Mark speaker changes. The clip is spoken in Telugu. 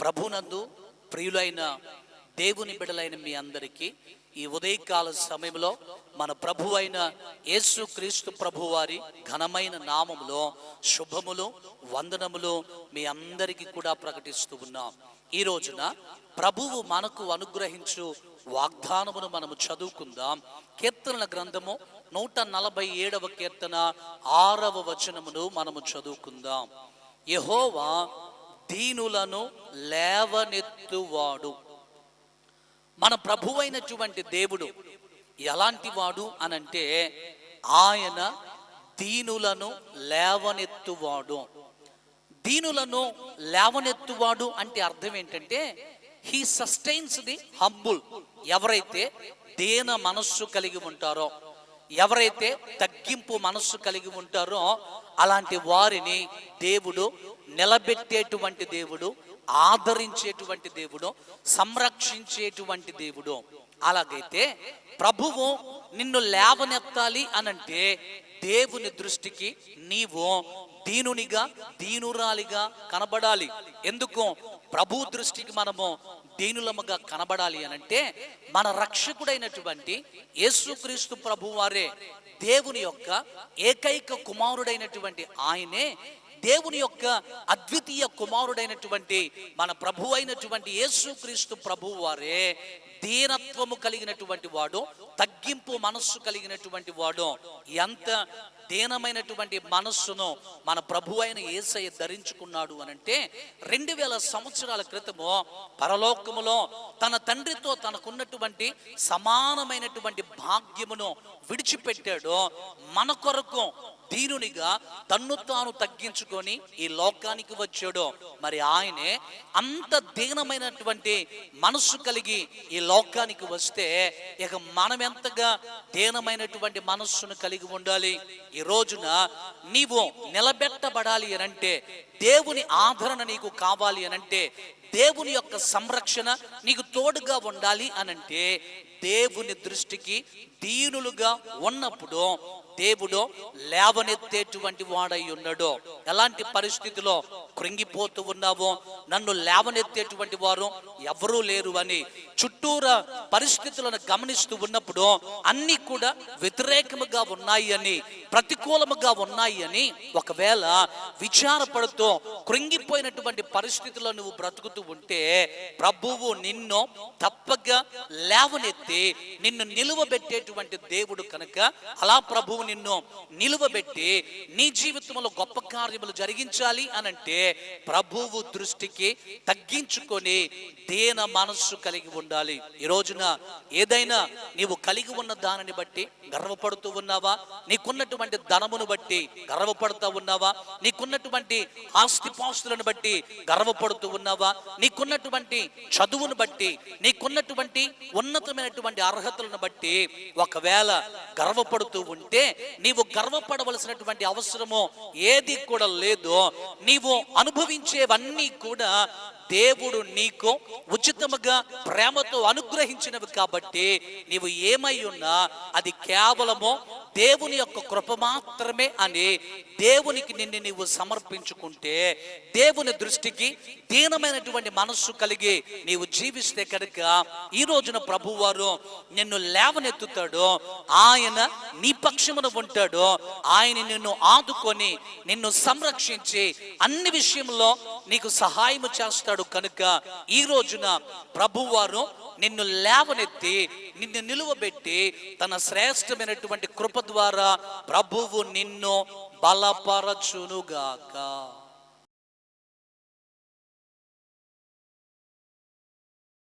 Speaker 1: ప్రభునందు ప్రియులైన దేవుని బిడలైన మీ అందరికీ ఈ ఉదయకాల సమయంలో మన ప్రభు అయిన యేసు క్రీస్తు ప్రభు వారి ఘనమైన నామములో శుభములు వందనములు మీ అందరికీ కూడా ప్రకటిస్తూ ఉన్నాం. ఈ రోజున ప్రభువు మనకు అనుగ్రహించు వాగ్దానమును మనము చదువుకుందాం. కీర్తనల గ్రంథము నూట నలభై ఏడవ కీర్తన ఆరవ వచనమును మనము చదువుకుందాం. యహోవా దీనులను లేవనెత్తువాడు. మన ప్రభువైనటువంటి దేవుడు ఎలాంటి వాడు అనంటే ఆయన దీనులను లేవనెత్తువాడు. దీనులను లేవనెత్తువాడు అంటే అర్థం ఏంటంటే హీ సస్టైన్స్ ది హంబుల్ ఎవరైతే దేన మనస్సు కలిగి ఉంటారో ఎవరైతే తగ్గింపు మనస్సు కలిగి ఉంటారో అలాంటి వారిని దేవుడు నిలబెట్టేటువంటి దేవుడు ఆదరించేటువంటి దేవుడు సంరక్షించేటువంటి దేవుడు. అలాగైతే ప్రభువు నిన్ను లేవనెత్తాలి అనంటే దేవుని దృష్టికి నీవు దీనునిగా దీనురాలిగా కనబడాలి. ఎందుకు? ప్రభు దృష్టికి మనము దీనులముగా కనబడాలి అనంటే మన రక్షకుడైనటువంటి యేసుక్రీస్తు ప్రభు వారే దేవుని యొక్క ఏకైక కుమారుడైనటువంటి ఆయనే దేవుని యొక్క అద్వితీయ కుమారుడైనటువంటి మన ప్రభు అయినటువంటి యేసుక్రీస్తు ప్రభు వారే దీనత్వము కలిగినటువంటి వాడు తగ్గింపు మనస్సు కలిగినటువంటి వాడు ఎంత దీనమైనటువంటి మనస్సును మన ప్రభు అయిన ఏసయ్య ధరించుకున్నాడు అంటే రెండు వేల సంవత్సరాల క్రితము పరలోకములో తన తండ్రితో తనకున్నటువంటి సమానమైనటువంటి భాగ్యమును విడిచిపెట్టాడు. మన కొరకు దీనునిగా తన్ను తాను తగ్గించుకొని ఈ లోకానికి వచ్చాడు. మరి ఆయనే అంత దీనమైనటువంటి మనస్సు కలిగి ఈ లోకానికి వస్తే ఇక మనం ఎంతగా దీనమైనటువంటి మనస్సును కలిగి ఉండాలి. ఈ రోజున నీవు నిలబెట్టబడాలి అనంటే దేవుని ఆదరణ నీకు కావాలి అనంటే దేవుని యొక్క సంరక్షణ నీకు తోడుగా ఉండాలి అనంటే దేవుని దృష్టికి దీనులుగా ఉన్నప్పుడు దేవుడు లేవనెత్తేటువంటి వాడై ఉన్నాడు. ఎలాంటి పరిస్థితిలో కృంగిపోతూ ఉన్నావో నన్ను లేవనెత్తేటువంటి వారు ఎవరూ లేరు అని చుట్టూరా పరిస్థితులను గమనిస్తూ ఉన్నప్పుడు అన్ని కూడా వ్యతిరేకముగా ఉన్నాయి అని ప్రతికూలముగా ఉన్నాయి అని ఒకవేళ విచారపడుతూ కృంగిపోయినటువంటి పరిస్థితుల్లో నువ్వు బ్రతుకుతూ ఉంటే ప్రభువు నిన్ను తప్పగా లేవనెత్తి నిన్ను నిలువబెట్టేటువంటి దేవుడు కనుక అలా ప్రభువు నిన్ను నిలువబెట్టి నీ జీవితంలో గొప్ప కార్యములు జరిగించాలి అనంటే ప్రభువు దృష్టికి తగ్గించుకొని దేన మనస్సు కలిగి ఉండాలి. ఈ రోజున ఏదైనా నీవు కలిగి ఉన్న దానిని బట్టి గర్వపడుతూ ఉన్నావా? నీకున్నటువంటి ధనమును బట్టి గర్వపడుతూ ఉన్నావా? నీకున్నటువంటి ఆస్తిపాస్తులను బట్టి గర్వపడుతూ ఉన్నావా? నీకున్నటువంటి చదువును బట్టి నీకున్నటువంటి ఉన్నతమైనటువంటి అర్హతలను బట్టి ఒకవేళ గర్వపడుతూ ఉంటే నీవు గర్వపడవలసినటువంటి అవసరము ఏది కూడా లేదు నీవు అనుభవించేవన్నీ కూడా దేవుడు నీకు ఉచితముగా ప్రేమతో అనుగ్రహించినవి కాబట్టి నీవు ఏమై ఉన్నా అది కేవలము దేవుని యొక్క కృప మాత్రమే అని దేవునికి నిన్ను నీవు సమర్పించుకుంటే దేవుని దృష్టికి దీనమైనటువంటి మనస్సు కలిగి నీవు జీవిస్తే కనుక ఈ రోజున ప్రభువారు నిన్ను లేవనెత్తుతాడు. ఆయన నీ పక్షమున ఉంటాడు. ఆయన నిన్ను ఆదుకొని నిన్ను సంరక్షించి అన్ని విషయంలో నీకు సహాయం చేస్తాడు కనుక ఈ రోజున ప్రభువారు నిన్ను లేవనెత్తి నిన్ను నిలువబెట్టి తన శ్రేష్టమైనటువంటి కృప ద్వారా ప్రభువు నిన్ను బలపరచునుగాక.